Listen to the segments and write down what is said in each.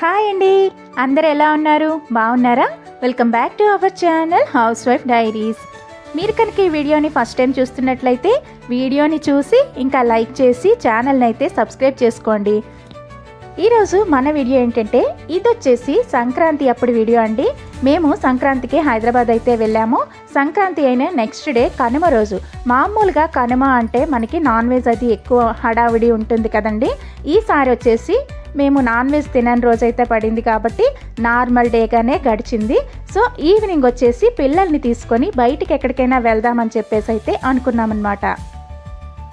Hi అండి అందరు ఎలా ఉన్నారు? బాగున్నారా? Welcome back to our channel housewife diaries మీరు కనుక ఈ వీడియోని ఫస్ట్ టైం చూస్తున్నట్లయితే వీడియోని చూసి ఇంకా లైక్ చేసి ఛానల్ని అయితే సబ్స్క్రైబ్ చేసుకోండి. ఈరోజు మన వీడియో ఏంటంటే ఇది వచ్చేసి సంక్రాంతి అప్పుడు వీడియో అండి. మేము సంక్రాంతికి హైదరాబాద్ అయితే వెళ్ళాము. సంక్రాంతి అయిన నెక్స్ట్ డే కనుమ రోజు. మామూలుగా కనుమ అంటే మనకి నాన్ వెజ్ అది ఎక్కువ హడావిడి ఉంటుంది కదండి. ఈసారి వచ్చేసి మేము నాన్ వెజ్ తినని రోజు అయితే పడింది కాబట్టి నార్మల్ డేగానే గడిచింది. సో ఈవినింగ్ వచ్చేసి పిల్లల్ని తీసుకొని బయటికి ఎక్కడికైనా వెళ్దామని చెప్పేసి అయితే అనుకున్నామన్నమాట.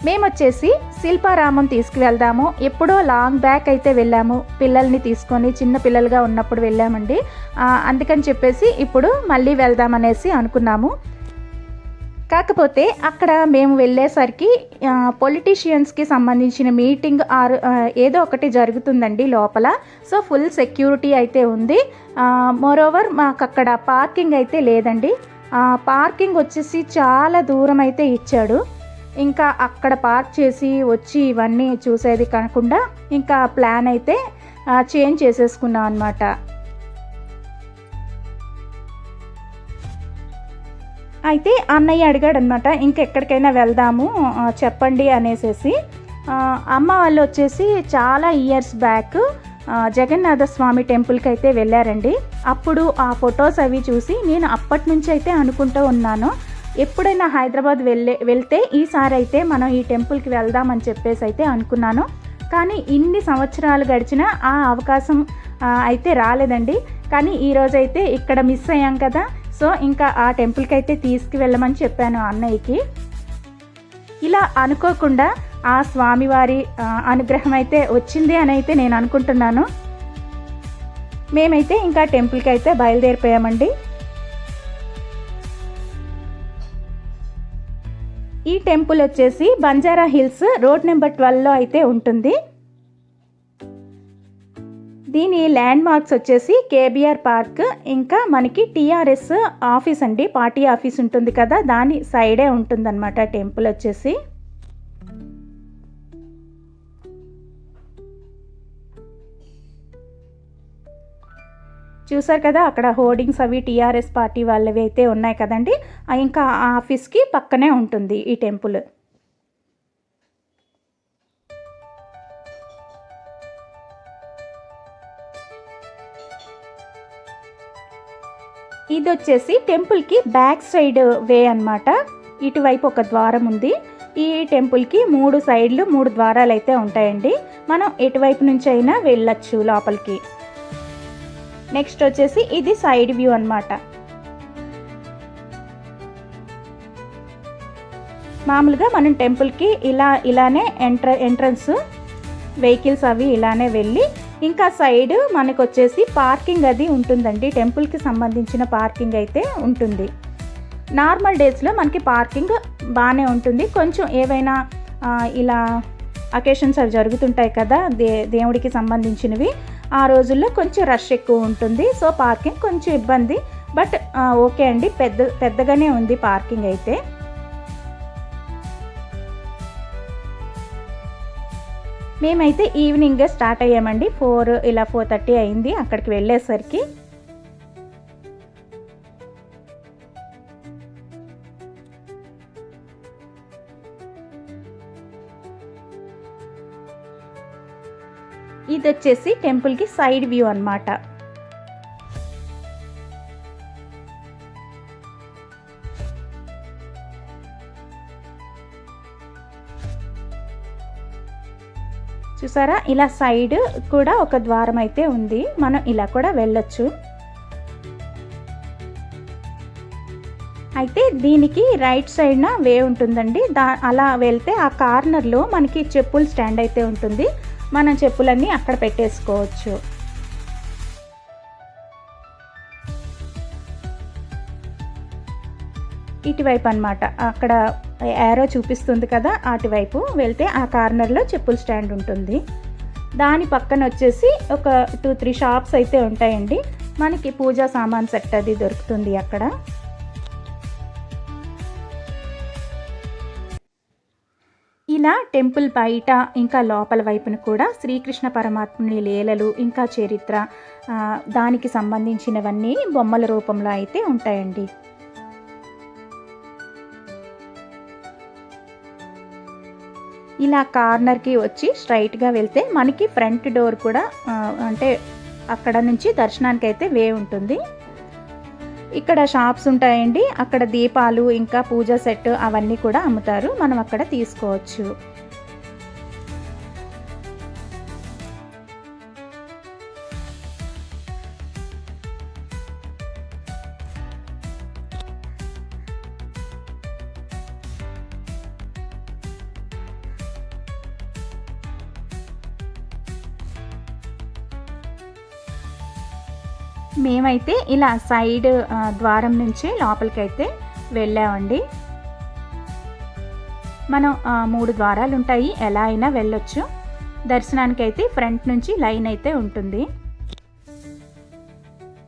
మేము వచ్చేసి శిల్పారామం తీసుకువెళ్దాము. ఎప్పుడో లాంగ్ బ్యాక్ అయితే వెళ్ళాము. పిల్లల్ని తీసుకొని చిన్న పిల్లలుగా ఉన్నప్పుడు వెళ్ళామండి. అందుకని చెప్పేసి ఇప్పుడు మళ్ళీ వెళ్దామనేసి అనుకున్నాము. కాకపోతే అక్కడ మేము వెళ్ళేసరికి పొలిటీషియన్స్కి సంబంధించిన మీటింగ్ ఆర్ ఏదో ఒకటి జరుగుతుందండి లోపల. సో ఫుల్ సెక్యూరిటీ అయితే ఉంది. మోరోవర్ మాకు అక్కడ పార్కింగ్ అయితే లేదండి. పార్కింగ్ వచ్చేసి చాలా దూరం అయితే ఇచ్చాడు. ఇంకా అక్కడ పార్క్ చేసి వచ్చి ఇవన్నీ చూసేది కాకుండా ఇంకా ప్లాన్ అయితే చేంజ్ చేసేసుకున్నాం అనమాట అయితే అన్నయ్య అడిగాడు అనమాట ఇంకెక్కడికైనా వెళ్దాము చెప్పండి అనేసేసి. అమ్మ వాళ్ళు వచ్చేసి చాలా ఇయర్స్ బ్యాక్ జగన్నాథ స్వామి టెంపుల్కి అయితే వెళ్ళారండి. అప్పుడు ఆ ఫొటోస్ అవి చూసి నేను అప్పటి నుంచి అయితే అనుకుంటూ ఉన్నాను ఎప్పుడైనా హైదరాబాద్ వెళ్ళే వెళ్తే ఈసారి అయితే మనం ఈ టెంపుల్కి వెళ్దామని చెప్పేసి అయితే అనుకున్నాను. కానీ ఇన్ని సంవత్సరాలు గడిచినా ఆ అవకాశం అయితే రాలేదండి. కానీ ఈరోజైతే ఇక్కడ మిస్ అయ్యాం కదా సో ఇంకా ఆ టెంపుల్కి అయితే తీసుకువెళ్ళమని చెప్పాను అన్నయ్యకి. ఇలా అనుకోకుండా ఆ స్వామివారి అనుగ్రహం అయితే వచ్చింది అని అయితే నేను అనుకుంటున్నాను. మేమైతే ఇంకా టెంపుల్కి అయితే బయలుదేరిపోయామండి. ఈ టెంపుల్ వచ్చేసి బంజారా హిల్స్ రోడ్ నెంబర్ ట్వెల్వ్లో అయితే ఉంటుంది. దీని ల్యాండ్ మార్క్స్ వచ్చేసి కేబిఆర్ పార్క్ ఇంకా మనకి టీఆర్ఎస్ ఆఫీస్ అండి పార్టీ ఆఫీస్ ఉంటుంది కదా దాని సైడే ఉంటుందన్నమాట టెంపుల్ వచ్చేసి. చూసారు కదా అక్కడ హోర్డింగ్స్ అవి టీఆర్ఎస్ పార్టీ వాళ్ళవి అయితే ఉన్నాయి కదండి ఇంకా ఆ ఆఫీస్కి పక్కనే ఉంటుంది ఈ టెంపుల్. ఇది వచ్చేసి టెంపుల్కి బ్యాక్ సైడ్ వే అన్నమాట. ఇటువైపు ఒక ద్వారం ఉంది. ఈ టెంపుల్కి మూడు సైడ్లు మూడు ద్వారాలు అయితే ఉంటాయండి. మనం ఎటువైపు నుంచి అయినా వెళ్ళచ్చు లోపలికి. నెక్స్ట్ వచ్చేసి ఇది సైడ్ వ్యూ అనమాట మామూలుగా మనం టెంపుల్కి ఇలా ఇలానే ఎంట్ర ఎంట్రన్స్ వెహికల్స్ అవి ఇలానే వెళ్ళి ఇంకా సైడ్ మనకు వచ్చేసి పార్కింగ్ అది ఉంటుందండి. టెంపుల్కి సంబంధించిన పార్కింగ్ అయితే ఉంటుంది. నార్మల్ డేస్లో మనకి పార్కింగ్ బాగానే ఉంటుంది. కొంచెం ఏవైనా ఇలా అకేషన్స్ అవి జరుగుతుంటాయి కదా దే దేవుడికి సంబంధించినవి. ఆ రోజుల్లో కొంచెం రష్ ఎక్కువ ఉంటుంది. సో పార్కింగ్ కొంచెం ఇబ్బంది. బట్ ఓకే అండి. పెద్ద పెద్దగానే ఉంది పార్కింగ్ అయితే. మేమైతే ఈవినింగ్ స్టార్ట్ అయ్యామండి. ఫోర్ ఇలా ఫోర్ థర్టీ అయింది. అక్కడికి వెళ్ళేసరికి ఇది వచ్చేసి టెంపుల్కి సైడ్ వ్యూ అనమాట చూసారా? ఇలా సైడ్ కూడా ఒక ద్వారం అయితే ఉంది. మనం ఇలా కూడా వెళ్ళొచ్చు. అయితే దీనికి రైట్ సైడ్న వే ఉంటుందండి. దా అలా వెళ్తే ఆ కార్నర్లో మనకి చెప్పుల స్టాండ్ అయితే ఉంటుంది. మనం చెప్పులన్నీ అక్కడ పెట్టేసుకోవచ్చు. ఇటువైపు అన్నమాట. అక్కడ యారో చూపిస్తుంది కదా అటువైపు వెళ్తే ఆ కార్నర్లో చెప్పుల స్టాండ్ ఉంటుంది. దాని పక్కన వచ్చేసి ఒక టూ త్రీ షాప్స్ అయితే ఉంటాయండి. మనకి పూజా సామాన్ సెట్ అది దొరుకుతుంది అక్కడ. ఇలా టెంపుల్ బయట ఇంకా లోపల వైపున కూడా శ్రీకృష్ణ పరమాత్ముని లీలలు ఇంకా చరిత్ర దానికి సంబంధించినవన్నీ బొమ్మల రూపంలో అయితే ఉంటాయండి. ఇలా కార్నర్కి వచ్చి స్ట్రైట్గా వెళ్తే మనకి ఫ్రంట్ డోర్ కూడా అంటే అక్కడ నుంచి దర్శనానికి అయితే వే ఉంటుంది. ఇక్కడ షాప్స్ ఉంటాయండి. అక్కడ దీపాలు ఇంకా పూజ సెట్ అవన్నీ కూడా అమ్ముతారు. మనం అక్కడ తీసుకోవచ్చు. మేమైతే ఇలా సైడ్ ద్వారం నుంచి లోపలికైతే వెళ్ళామండి. మనం మూడు ద్వారాలు ఉంటాయి ఎలా అయినా వెళ్ళొచ్చు. దర్శనానికి అయితే ఫ్రంట్ నుంచి లైన్ అయితే ఉంటుంది.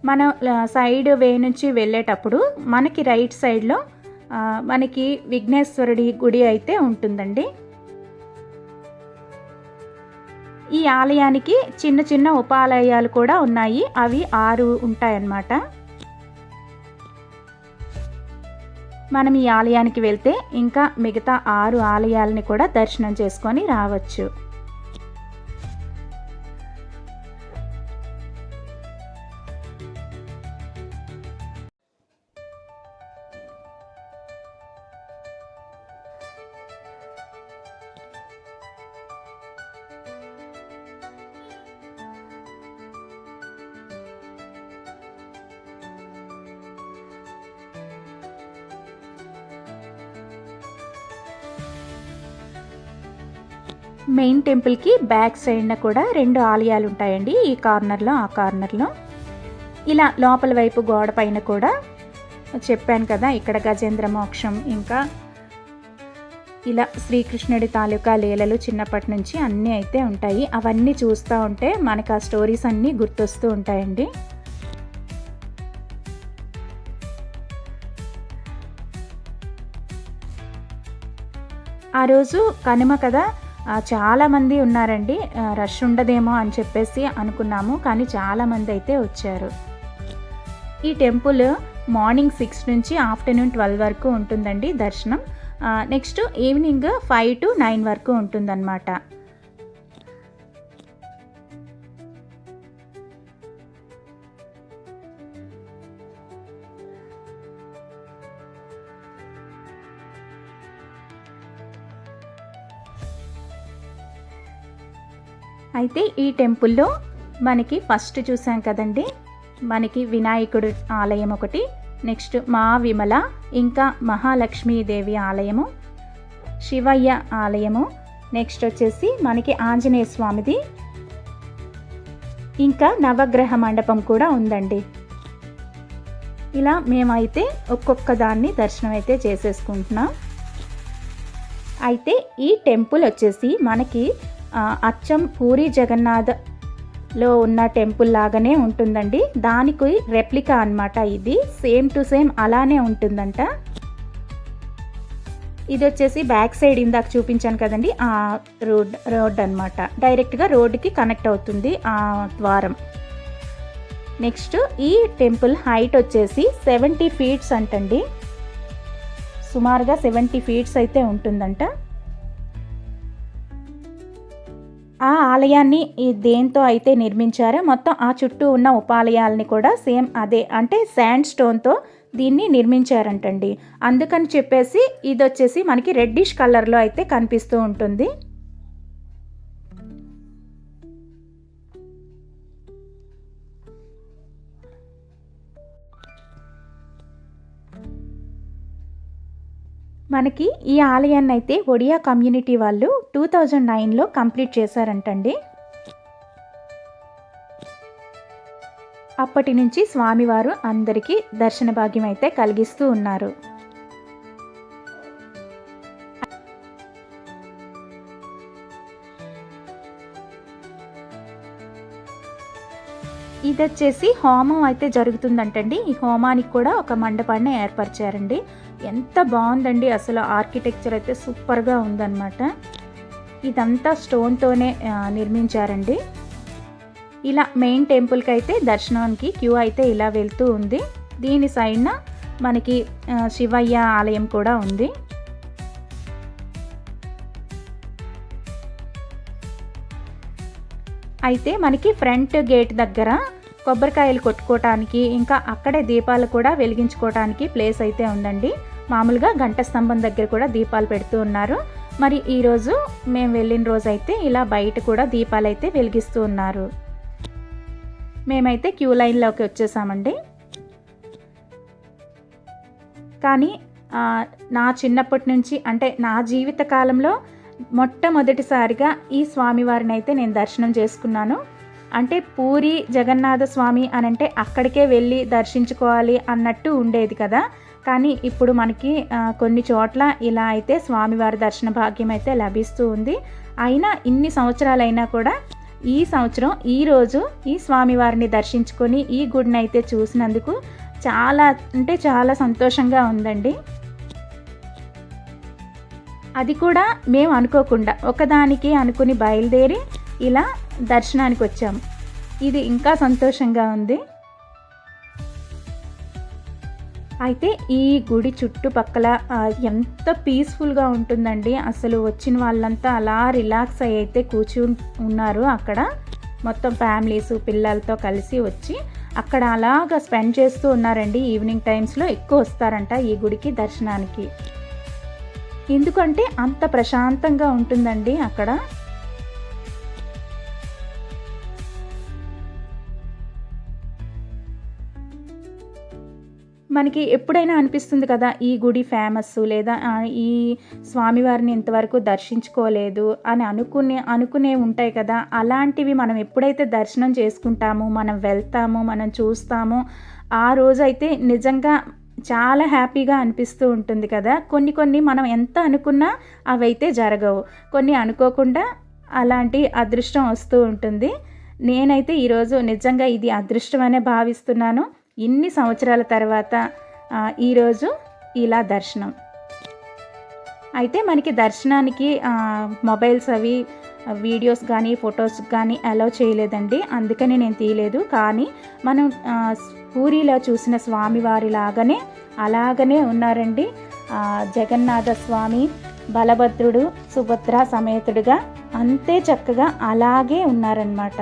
మనం సైడ్ వే నుంచి వెళ్ళేటప్పుడు మనకి రైట్ సైడ్లో మనకి విఘ్నేశ్వరుడి గుడి అయితే ఉంటుందండి. ఈ ఆలయానికి చిన్న చిన్న ఉపాలయాలు కూడా ఉన్నాయి. అవి ఆరు ఉంటాయన్నమాట. మనం ఈ ఆలయానికి వెళ్తే ఇంకా మిగతా ఆరు ఆలయాలని కూడా దర్శనం చేసుకొని రావచ్చు. మెయిన్ టెంపుల్కి బ్యాక్ సైడ్న కూడా రెండు ఆలయాలు ఉంటాయండి. ఈ కార్నర్లో ఆ కార్నర్లో ఇలా లోపల వైపు గోడ పైన కూడా చెప్పాను కదా ఇక్కడ గజేంద్ర మోక్షం ఇంకా ఇలా శ్రీకృష్ణుడి తాలూకా లీలలు చిన్నప్పటి నుంచి అన్నీ అయితే ఉంటాయి. అవన్నీ చూస్తూ ఉంటే మనకు ఆ స్టోరీస్ అన్నీ గుర్తొస్తూ ఉంటాయండి. ఆ రోజు కనుమ కదా చాలామంది ఉన్నారండి. రష్ ఉండదేమో అని చెప్పేసి అనుకున్నాము కానీ చాలామంది అయితే వచ్చారు. ఈ టెంపుల్ మార్నింగ్ సిక్స్ నుంచి ఆఫ్టర్నూన్ ట్వెల్వ్ వరకు ఉంటుందండి దర్శనం. Next evening five to nine వరకు ఉంటుందన్నమాట. అయితే ఈ టెంపుల్లో మనకి ఫస్ట్ చూసాం కదండి. మనకి వినాయకుడు ఆలయం ఒకటి నెక్స్ట్ మా విమల ఇంకా మహాలక్ష్మీదేవి ఆలయము శివయ్య ఆలయము నెక్స్ట్ వచ్చేసి మనకి ఆంజనేయ స్వామిది ఇంకా నవగ్రహ మండపం కూడా ఉందండి. ఇలా మేమైతే ఒక్కొక్క దాన్ని దర్శనం అయితే చేసేసుకుంటున్నాం. అయితే ఈ టెంపుల్ వచ్చేసి మనకి అచ్చం పూరి జగన్నాథ్లో ఉన్న టెంపుల్ లాగానే ఉంటుందండి. దానికి రెప్లికా అన్నమాట ఇది. సేమ్ టు సేమ్ అలానే ఉంటుందంట. ఇది వచ్చేసి బ్యాక్ సైడ్ ఇందాక చూపించాను కదండి. ఆ రోడ్ రోడ్ అనమాట డైరెక్ట్గా రోడ్డుకి కనెక్ట్ అవుతుంది ఆ ద్వారం. నెక్స్ట్ ఈ టెంపుల్ హైట్ వచ్చేసి సెవెంటీ ఫీట్స్ అంటండి. సుమారుగా సెవెంటీ ఫీట్స్ అయితే ఉంటుందంట. ఆ ఆలయాన్ని దేంతో అయితే నిర్మించారో. మొత్తం ఆ చుట్టూ ఉన్న ఉపాలయాలని కూడా సేమ్ అదే అంటే శాండ్ స్టోన్తో దీన్ని నిర్మించారంటండి. అందుకని చెప్పేసి ఇది వచ్చేసి మనకి రెడ్డిష్ కలర్లో అయితే కనిపిస్తూ ఉంటుంది. మనకి ఈ ఆలయాన్ని అయితే ఒడియా కమ్యూనిటీ వాళ్ళు టూ థౌజండ్ నైన్లో కంప్లీట్ చేశారంటండి. అప్పటి నుంచి స్వామివారు అందరికీ దర్శన భాగ్యం అయితే కలిగిస్తూ ఉన్నారు. ఇది వచ్చేసి హోమం అయితే జరుగుతుందంటండి. ఈ హోమానికి కూడా ఒక మండపాన్ని ఏర్పరిచారండి. ఎంత బాగుందండి అసలు ఆర్కిటెక్చర్ అయితే సూపర్గా ఉందన్నమాట. ఇదంతా స్టోన్తోనే నిర్మించారండి. ఇలా మెయిన్ టెంపుల్కి అయితే దర్శనానికి క్యూ అయితే ఇలా వెళ్తూ ఉంది. దీని సైడ్న మనకి శివయ్య ఆలయం కూడా ఉంది. అయితే మనకి ఫ్రంట్ గేట్ దగ్గర కొబ్బరికాయలు కొట్టుకోవటానికి ఇంకా అక్కడే దీపాలు కూడా వెలిగించుకోవటానికి ప్లేస్ అయితే ఉందండి. మామూలుగా గంట స్తంభం దగ్గర కూడా దీపాలు పెడుతూ ఉన్నారు. మరి ఈరోజు మేము వెళ్ళిన రోజు అయితే ఇలా బయట కూడా దీపాలు అయితే వెలిగిస్తూ ఉన్నారు. మేమైతే క్యూ లైన్లోకి వచ్చేసామండి. కానీ నా చిన్నప్పటి నుంచి అంటే నా జీవిత కాలంలో మొట్టమొదటిసారిగా ఈ స్వామివారిని అయితే నేను దర్శనం చేసుకున్నాను. అంటే పూరి జగన్నాథ స్వామి అని అంటే అక్కడికే వెళ్ళి దర్శించుకోవాలి అన్నట్టు ఉండేది కదా. కానీ ఇప్పుడు మనకి కొన్ని చోట్ల ఇలా అయితే స్వామివారి దర్శన భాగ్యం అయితే లభిస్తూ ఉంది. అయినా ఇన్ని సంవత్సరాలైనా కూడా ఈ సంవత్సరం ఈ రోజు ఈ స్వామివారిని దర్శించుకొని ఈ గుడిని అయితే చూసినందుకు చాలా అంటే చాలా సంతోషంగా ఉందండి. అది కూడా మేము అనుకోకుండా ఒకదానికి అనుకుని బయలుదేరి ఇలా దర్శనానికి వచ్చాము. ఇది ఇంకా సంతోషంగా ఉంది. అయితే ఈ గుడి చుట్టుపక్కల ఎంత పీస్ఫుల్గా ఉంటుందండి. అసలు వచ్చిన వాళ్ళంతా అలా రిలాక్స్ అయ్యి అయితే కూర్చుని ఉన్నారు అక్కడ. మొత్తం ఫ్యామిలీస్ పిల్లలతో కలిసి వచ్చి అక్కడ అలాగా స్పెండ్ చేస్తూ ఉన్నారండి. ఈవినింగ్ టైమ్స్లో ఎక్కువ వస్తారంట ఈ గుడికి దర్శనానికి. ఎందుకంటే అంత ప్రశాంతంగా ఉంటుందండి అక్కడ. మనకి ఎప్పుడైనా అనిపిస్తుంది కదా ఈ గుడి ఫేమస్ లేదా ఈ స్వామివారిని ఇంతవరకు దర్శించుకోలేదు అని అనుకునే అనుకునే ఉంటాయి కదా. అలాంటివి మనం ఎప్పుడైతే దర్శనం చేసుకుంటామో మనం వెళ్తామో మనం చూస్తామో ఆ రోజైతే నిజంగా చాలా హ్యాపీగా అనిపిస్తూ ఉంటుంది కదా. కొన్ని కొన్ని మనం ఎంత అనుకున్నా అవైతే జరగవు. కొన్ని అనుకోకుండా అలాంటి అదృష్టం వస్తూ ఉంటుంది. నేనైతే ఈరోజు నిజంగా ఇది అదృష్టమనే భావిస్తున్నాను. ఇన్ని సంవత్సరాల తర్వాత ఈరోజు ఇలా దర్శనం. అయితే మనకి దర్శనానికి మొబైల్స్ అవి వీడియోస్ కానీ ఫొటోస్ కానీ అలౌ చేయలేదండి. అందుకని నేను తీయలేదు. కానీ మనం పూరిలో చూసిన స్వామివారి లాగానే అలాగనే ఉన్నారండి. జగన్నాథ స్వామి బలభద్రుడు సుభద్ర సమేతుడుగా అంతే చక్కగా అలాగే ఉన్నారనమాట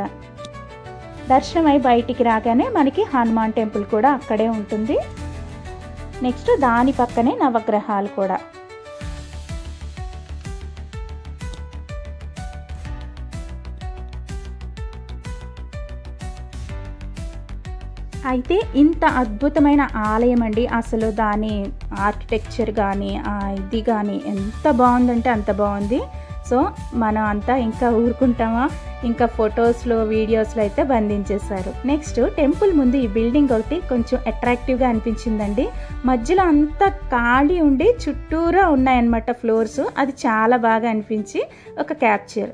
దర్శనమై బయటికి రాగానే మనకి హనుమాన్ టెంపుల్ కూడా అక్కడే ఉంటుంది. నెక్స్ట్ దాని పక్కనే నవగ్రహాలు కూడా. అయితే ఇంత అద్భుతమైన ఆలయం అండి. అసలు దాని ఆర్కిటెక్చర్ కానీ ఇది కానీ ఎంత బాగుందంటే అంత బాగుంది. సో మనం అంతా ఇంకా ఊరుకుంటామా? ఇంకా ఫొటోస్లో వీడియోస్లో అయితే బంధించేశారు. నెక్స్ట్ టెంపుల్ ముందు ఈ బిల్డింగ్ ఒకటి కొంచెం అట్రాక్టివ్గా అనిపించిందండి. మధ్యలో అంతా ఖాళీ ఉండి చుట్టూరా ఉన్నాయన్నమాట ఫ్లోర్స్. అది చాలా బాగా అనిపించి ఒక క్యాప్చర్.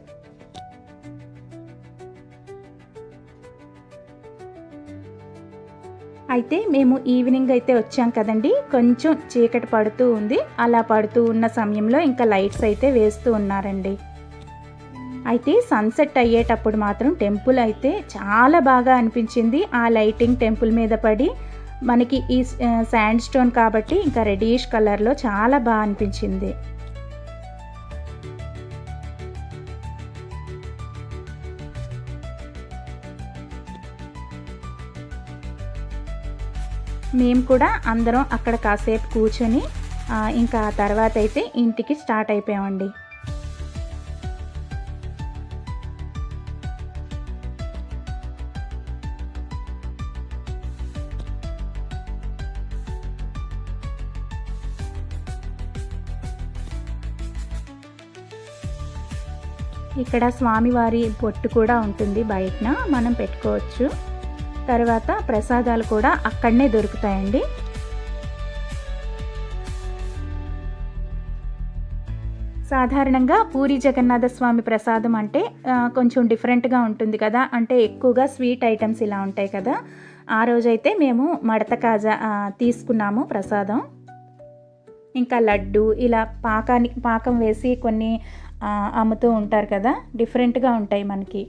అయితే మేము ఈవినింగ్ అయితే వచ్చాం కదండి. కొంచెం చీకటి పడుతూ ఉంది. అలా పడుతూ ఉన్న సమయంలో ఇంకా లైట్స్ అయితే వేస్తూ ఉన్నారండి. అయితే సన్సెట్ అయ్యేటప్పుడు మాత్రం టెంపుల్ అయితే చాలా బాగా అనిపించింది. ఆ లైటింగ్ టెంపుల్ మీద పడి మనకి ఈ శాండ్ స్టోన్ కాబట్టి ఇంకా రెడీష్ కలర్లో చాలా బాగా అనిపించింది. మేము కూడా అందరం అక్కడ కాసేపు కూర్చొని ఇంకా తర్వాత అయితే ఇంటికి స్టార్ట్ అయిపోయామండి. ఇక్కడ స్వామివారి బొట్టు కూడా ఉంటుంది బయటన మనం పెట్టుకోవచ్చు. తర్వాత ప్రసాదాలు కూడా అక్కడనే వస్తాయండి. సాధారణంగా పూరి జగన్నాథ స్వామి ప్రసాదం అంటే కొంచెం డిఫరెంట్గా ఉంటుంది కదా. అంటే ఎక్కువగా స్వీట్ ఐటమ్స్ ఇలా ఉంటాయి కదా. ఆ రోజైతే మేము మడత కాజా తీసుకున్నాము ప్రసాదం. ఇంకా లడ్డు ఇలా పాకానికి పాకం వేసి కొన్ని అమ్ముతూ ఉంటారు కదా. డిఫరెంట్గా ఉంటాయి మనకి.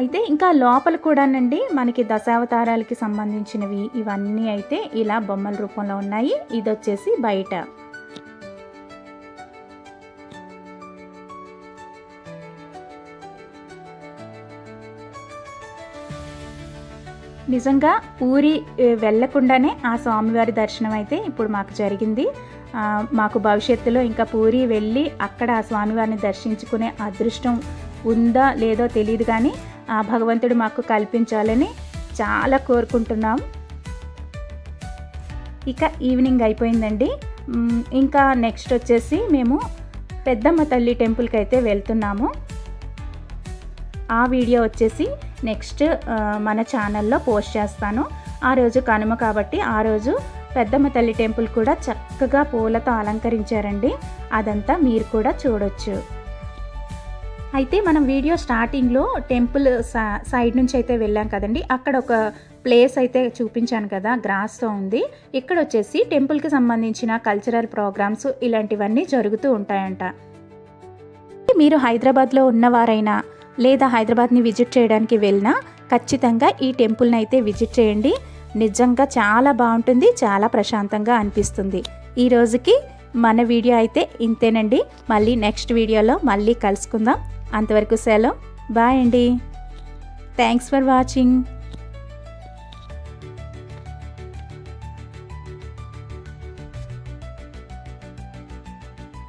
అయితే ఇంకా లోపల కూడానండి మనకి దశావతారాలకి సంబంధించినవి ఇవన్నీ అయితే ఇలా బొమ్మల రూపంలో ఉన్నాయి. ఇది వచ్చేసి బయట. నిజంగా పూరి వెళ్ళకుండానే వెళ్ళకుండానే ఆ స్వామివారి దర్శనం అయితే ఇప్పుడు మాకు జరిగింది. మాకు భవిష్యత్తులో ఇంకా పూరి వెళ్ళి అక్కడ ఆ స్వామివారిని దర్శించుకునే అదృష్టం ఉందా లేదో తెలియదు కానీ ఆ భగవంతుడు మాకు కల్పించాలని చాలా కోరుకుంటున్నాం. ఇక ఈవినింగ్ అయిపోయిందండి. ఇంకా నెక్స్ట్ వచ్చేసి మేము పెద్దమ్మ తల్లి టెంపుల్కి అయితే వెళ్తున్నాము. ఆ వీడియో వచ్చేసి నెక్స్ట్ మన ఛానల్లో పోస్ట్ చేస్తాను. ఆ రోజు కనుమ కాబట్టి ఆ రోజు పెద్దమ్మ తల్లి టెంపుల్ కూడా చక్కగా పూలతో అలంకరించారండి. అదంతా మీరు కూడా చూడొచ్చు. అయితే మనం వీడియో స్టార్టింగ్లో టెంపుల్ సా- సైడ్ నుంచి అయితే వెళ్ళాం కదండి. అక్కడ ఒక ప్లేస్ అయితే చూపించాను కదా గ్రాస్తో ఉంది. ఇక్కడ వచ్చేసి టెంపుల్కి సంబంధించిన కల్చరల్ ప్రోగ్రామ్స్ ఇలాంటివన్నీ జరుగుతూ ఉంటాయంట. మీరు హైదరాబాద్లో ఉన్నవారైనా లేదా హైదరాబాద్ని విజిట్ చేయడానికి వెళ్ళినా ఖచ్చితంగా ఈ టెంపుల్ని అయితే విజిట్ చేయండి. నిజంగా చాలా బాగుంటుంది చాలా ప్రశాంతంగా అనిపిస్తుంది. ఈ రోజుకి మన వీడియో అయితే ఇంతేనండి. మళ్ళీ నెక్స్ట్ వీడియోలో మళ్ళీ కలుసుకుందాం. అంతవరకు సెలవు. బాయ్ అండి. Thanks for watching